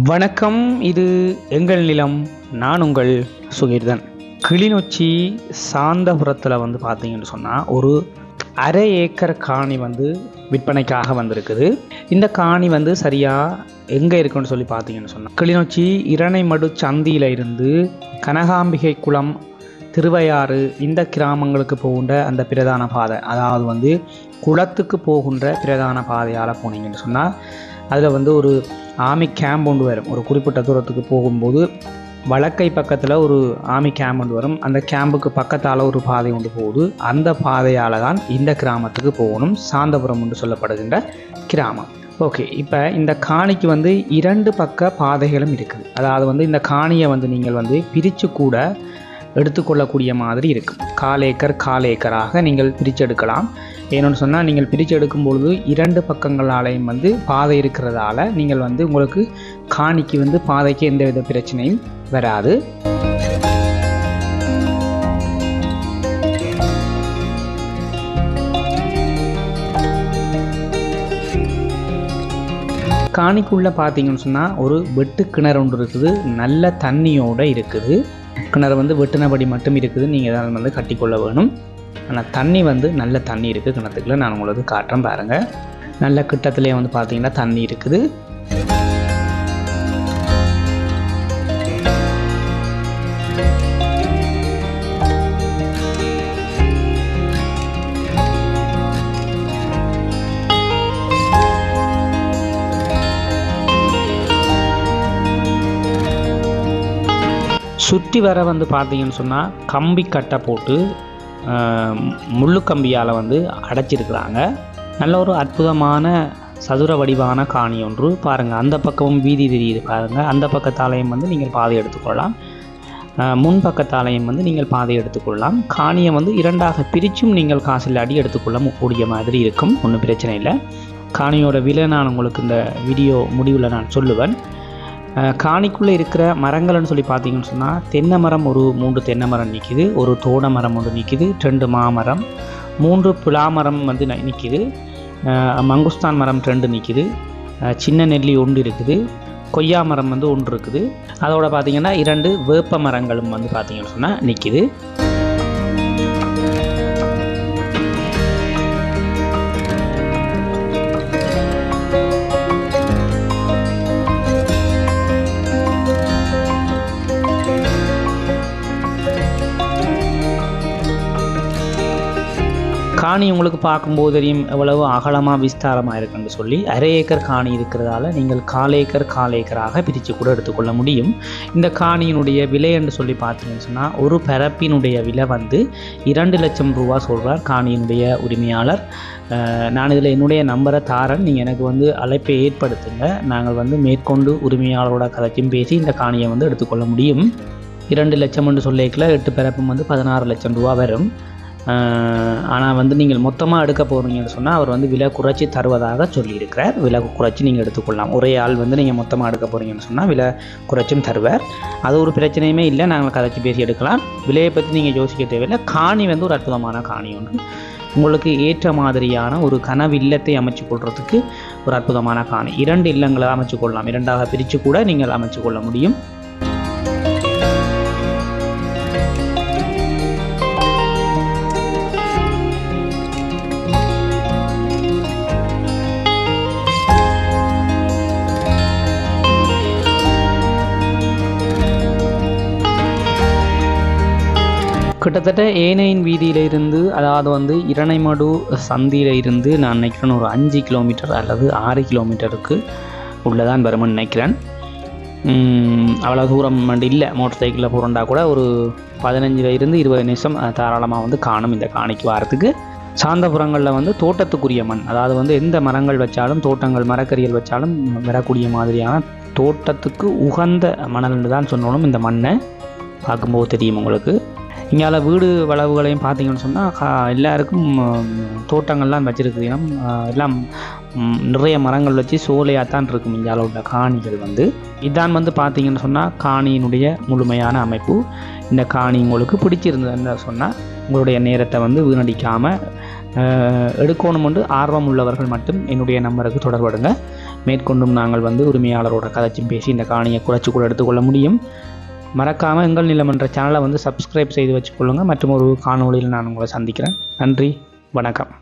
வணக்கம் இது எங்கள் நிலம் நான் உங்கள் சுகீர்தன். கிளிநொச்சி சாந்தபுரத்தில் வந்து பார்த்தீங்கன்னு சொன்னால் ஒரு அரை ஏக்கர் காணி வந்து விற்பனைக்காக வந்திருக்குது. இந்த காணி வந்து சரியாக எங்கே இருக்குன்னு சொல்லி பார்த்தீங்கன்னு சொன்னால் கிளிநொச்சி இரணைமடு சந்தியில் இருந்து கனகாம்பிகை குளம் திருவையாறு இந்த கிராமங்களுக்கு போகின்ற அந்த பிரதான பாதை. அதாவது வந்து குளத்துக்கு போகின்ற பிரதான பாதையால் போனீங்கன்னு சொன்னால் அதில் வந்து ஒரு ஆமி கேம்ப் ஒன்று வரும். ஒரு குறிப்பிட்ட தூரத்துக்கு போகும்போது வழக்கை பக்கத்தில் ஒரு ஆமி கேம்ப் ஒன்று வரும். அந்த கேம்புக்கு பக்கத்தால் ஒரு பாதை ஒன்று போகுது. அந்த பாதையால் தான் இந்த கிராமத்துக்கு போகணும். சாந்தபுரம் என்று சொல்லப்படுகின்ற கிராமம். ஓகே இப்போ இந்த காணிக்கு வந்து இரண்டு பக்க பாதைகளும் இருக்குது. அதாவது வந்து இந்த காணியை வந்து நீங்கள் வந்து பிரித்து கூட எடுத்துக்கொள்ளக்கூடிய மாதிரி இருக்கும் கால் ஏக்கர் கால் ஏக்கராக நீங்கள் பிரித்து எடுக்கலாம் ஏன்னு சொன்னால் நீங்கள் பிரித்து எடுக்கும் பொழுது இரண்டு பக்கங்களாலையும் வந்து பாதை இருக்கிறதால நீங்கள் வந்து உங்களுக்கு காணிக்கு வந்து பாதைக்கு எந்தவித பிரச்சனையும் வராது. காணிக்குள்ளே பார்த்தீங்கன்னு சொன்னால் ஒரு வெட்டு கிணறு ஒன்று இருக்குது. நல்ல தண்ணியோடு இருக்குது. கிணறு வந்து வெட்டினபடி மட்டும் இருக்குது. நீங்கள் அதை வந்து கட்டிக்கொள்ள வேணும். ஆனால் தண்ணி வந்து நல்ல தண்ணி இருக்குது கிணத்துக்குள்ள. நான் உங்களுக்கு காட்டுறேன் பாருங்கள் நல்ல கிட்டத்துலேயே வந்து பார்த்தீங்கன்னா தண்ணி இருக்குது. சுற்றி வர வந்து பார்த்தீங்கன்னு சொன்னால் கம்பி கட்டை போட்டு முள்ளுக்கம்பியால் முள்ளு கம்பியால் வந்து அடைச்சிருக்கிறாங்க. நல்ல ஒரு அற்புதமான சதுர வடிவான காணி ஒன்று. பாருங்கள் அந்த பக்கமும் வீதி தெரியுது பாருங்கள் அந்த பக்கத்தாலையும் வந்து நீங்கள் பாதை எடுத்துக்கொள்ளலாம். முன் பக்கத்தாலையும் வந்து நீங்கள் பாதை எடுத்துக்கொள்ளலாம். காணியை வந்து இரண்டாக பிரித்தும் நீங்கள் காசில் அடி எடுத்துக்கொள்ள கூடிய மாதிரி இருக்கும். ஒன்றும் பிரச்சனை இல்லை. காணியோட விலை நான் உங்களுக்கு இந்த வீடியோ முடிவில் நான் சொல்லுவேன். காணிக்குள்ளே இருக்கிற மரங்கள்னு சொல்லி பார்த்தீங்கன்னு சொன்னால் தென்னை மரம் ஒரு மூன்று தென்னை மரம் நிற்கிது ஒரு தோட மரம் ஒன்று நிற்கிது ரெண்டு மாமரம் மூன்று புலாமரம் வந்து நிற்கிது மங்குஸ்தான் மரம் ரெண்டு நிற்கிது சின்ன நெல்லி ஒன்று இருக்குது. கொய்யா மரம் வந்து ஒன்று இருக்குது. அதோட பார்த்திங்கன்னா இரண்டு வேப்ப மரங்களும் வந்து பார்த்திங்கன்னு சொன்னால் நிற்கிது காணி உங்களுக்கு பார்க்கும்போது தெரியும் எவ்வளவு அகலமாக விஸ்தாரமாக இருக்குன்னு சொல்லி. அரை ஏக்கர் காணி இருக்கிறதால நீங்கள் கால் ஏக்கர் கால் ஏக்கராக பிரித்து கூட எடுத்துக்கொள்ள முடியும். இந்த காணியினுடைய விலை என்று சொல்லி பார்த்தீங்கன்னு சொன்னால் ஒரு பரப்பினுடைய விலை வந்து இரண்டு லட்சம் ரூபா சொல்கிறார் காணியினுடைய உரிமையாளர். நான் இதில் என்னுடைய நம்பரை தாரன். நீங்கள் எனக்கு வந்து அழைப்பை ஏற்படுத்துங்க. நாங்கள் வந்து மேற்கொண்டு உரிமையாளரோட கதைக்கும் பேசி இந்த காணியை வந்து எடுத்துக்கொள்ள முடியும். இரண்டு லட்சம் என்று சொல்லிக்கல எட்டு பிறப்பும் வந்து பதினாறு லட்சம் ரூபா வரும். ஆனால் வந்து நீங்கள் மொத்தமாக எடுக்க போகிறீங்கன்னு சொன்னால் அவர் வந்து விலை குறைச்சி தருவதாக சொல்லியிருக்கிறார். விலை குறைச்சி நீங்கள் எடுத்துக்கொள்ளலாம். ஒரே ஆள் வந்து நீங்கள் மொத்தமாக எடுக்க போகிறீங்கன்னு சொன்னால் விலை குறைச்சும் தருவார். அது ஒரு பிரச்சனையுமே இல்லை. நாங்கள் கதைச்சி பேசி எடுக்கலாம். விலையை பற்றி நீங்கள் யோசிக்க தேவையில்லை. காணி வந்து ஒரு அற்புதமான காணி ஒன்று. உங்களுக்கு ஏற்ற மாதிரியான ஒரு கனவு இல்லத்தை அமைச்சு கொள்றதுக்கு ஒரு அற்புதமான காணி. இரண்டு இல்லங்களை அமைச்சு கொள்ளலாம். இரண்டாக பிரித்து கூட நீங்கள் அமைச்சு கொள்ள முடியும். கிட்டத்தட்ட ஏனையின் வீதியில் இருந்து அதாவது வந்து இரணைமடு சந்தியில இருந்து நான் நினைக்கிறேன் ஒரு அஞ்சு கிலோமீட்டர் அல்லது ஆறு கிலோமீட்டருக்கு உள்ளதான் வரும்னு நினைக்கிறேன். அவ்வளோ தூரம் வந்து இல்லை. மோட்டர் சைக்கிளில் போகிறோண்டா கூட ஒரு பதினஞ்சிலிருந்து இருபது நிமிஷம் தாராளமாக வந்து காணும் இந்த காணிக்கு வாரத்துக்கு. சாந்தபுரங்களில் வந்து தோட்டத்துக்குரிய மண். அதாவது வந்து எந்த மரங்கள் வச்சாலும் தோட்டங்கள் மரக்கறிகள் வச்சாலும் வரக்கூடிய மாதிரியான தோட்டத்துக்கு உகந்த மணல்னு தான் சொன்னாலும் இந்த மண்ணை. பார்க்கும்போது தெரியும் உங்களுக்கு. இங்கால வீடு வளவுகளையும் பார்த்தீங்கன்னு சொன்னால் எல்லாருக்கும் தோட்டங்கள்லாம் வச்சுருக்கு இனம் எல்லாம் நிறைய மரங்கள் வச்சு சோலையாக தான் இருக்கும் இங்கால உள்ள காணிகள் வந்து. இதான் வந்து பார்த்தீங்கன்னு சொன்னால் காணியினுடைய முழுமையான அமைப்பு. இந்த காணி உங்களுக்கு பிடிச்சிருந்ததுன்னு சொன்னால் உங்களுடைய நேரத்தை வந்து வீணடிக்காமல் எடுக்கணும் என்று ஆர்வம் உள்ளவர்கள் மட்டும் என்னுடைய நம்பருக்கு தொடர்படுங்க மேற்கொண்டும் நாங்கள் வந்து உரிமையாளரோட கதைச்சும் பேசி இந்த காணியை குறைச்சி கூட எடுத்துக்கொள்ள முடியும். மறக்காமல் எங்கள் நிலமன்ற சேனலை வந்து சப்ஸ்கிரைப் செய்து வச்சுக்கொள்ளுங்கள் மற்றும் ஒரு காணொளியில் நான் உங்களை சந்திக்கிறேன். நன்றி. வணக்கம்.